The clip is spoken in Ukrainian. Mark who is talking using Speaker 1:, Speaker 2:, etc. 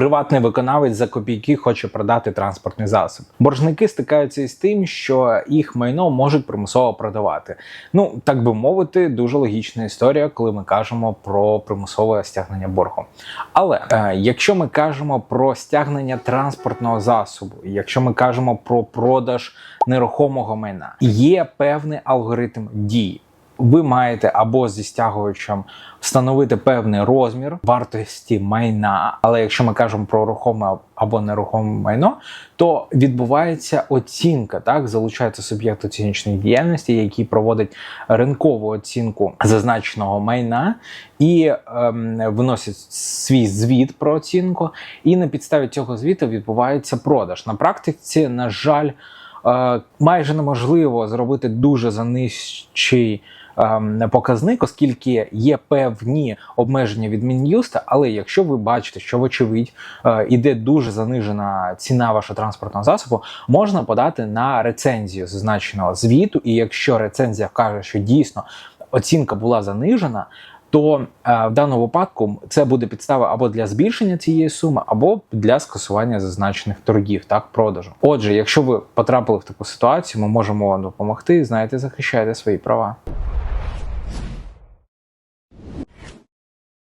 Speaker 1: приватний виконавець за копійки хоче продати транспортний засіб. Боржники стикаються із тим, що їх майно можуть примусово продавати. Ну так би мовити, дуже логічна історія, коли ми кажемо про примусове стягнення боргу. Але е, якщо ми кажемо про стягнення транспортного засобу, якщо ми кажемо про продаж нерухомого майна, є певний алгоритм дій. Ви маєте або зі стягувачем встановити певний розмір вартості майна. Але якщо ми кажемо про рухоме або нерухоме майно, то відбувається оцінка. Так залучається суб'єкт оціночної діяльності, який проводить ринкову оцінку зазначеного майна і ем, виносить свій звіт про оцінку. І на підставі цього звіту відбувається продаж. На практиці, на жаль, майже неможливо зробити дуже занижчий ем, показник, оскільки є певні обмеження від Мін'юста, але якщо ви бачите, що вочевидь е, іде дуже занижена ціна вашого транспортного засобу, можна подати на рецензію зазначеного звіту. І якщо рецензія каже, що дійсно оцінка була занижена. То е, в даному випадку це буде підстава або для збільшення цієї суми, або для скасування зазначених торгів, так продажу. Отже, якщо ви потрапили в таку ситуацію, ми можемо вам допомогти. Знаєте, захищайте свої права.